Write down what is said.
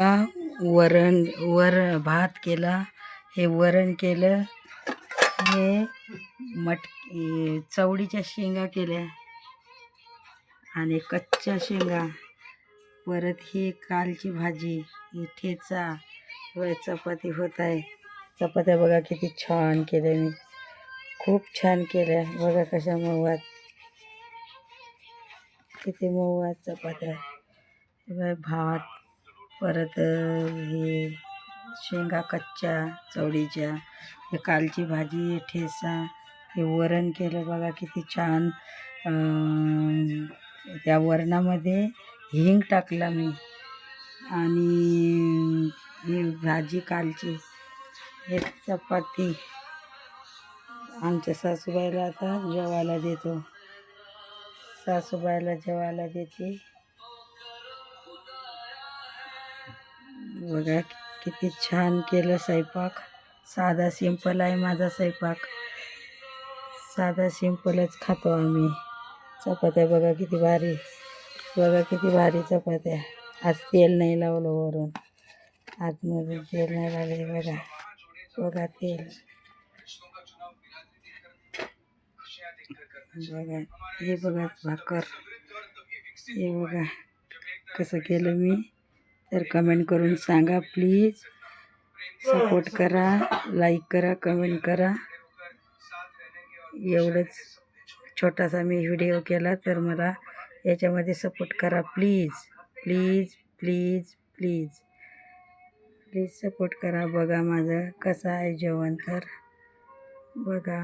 वरण वर भात केला. हे वरण केलं. हे मट चवळीच्या चवडीच्या शेंगा केल्या. आणि कच्च्या शेंगा. परत ही कालची भाजी. ही ठेचा व चपाती होत आहे. चपात्या बघा किती छान केल्या मी. खूप छान केल्या. बघा कशा मऊआत किती मऊआत चपात्या. भात परत हे शेंगा कच्च्या चवळीच्या हे कालची भाजी ठेसा हे वरण केलं बघा किती छान. त्या वरणामध्ये हिंग टाकला मी. आणि ही भाजी कालची. हे चपाती. आमच्या सासूबाईला आता जेवायला देतो. सासूबाईला जेवायला देते. बघा किती छान केलं स्वयंपाक. साधा सिंपल आहे माझा स्वयंपाक. साधा सिंपलच खातो आम्ही. चपात्या बघा किती भारी. बघा किती भारी चपात्या. आज तेल नाही लावलं वरून. आतमधून तेल नाही लागले बघा. बघा तेल. बघा हे बघा भाकर. हे बघा कसं केलं मी. तर कमेंट करून सांगा प्लीज सपोर्ट करा लाईक करा कमेंट करा. एवढंच छोटासा मी व्हिडिओ केला तर मला याच्यामध्ये सपोर्ट करा please please please please please support करा. बघा माझं कसं आहे जेवण तर. बघा.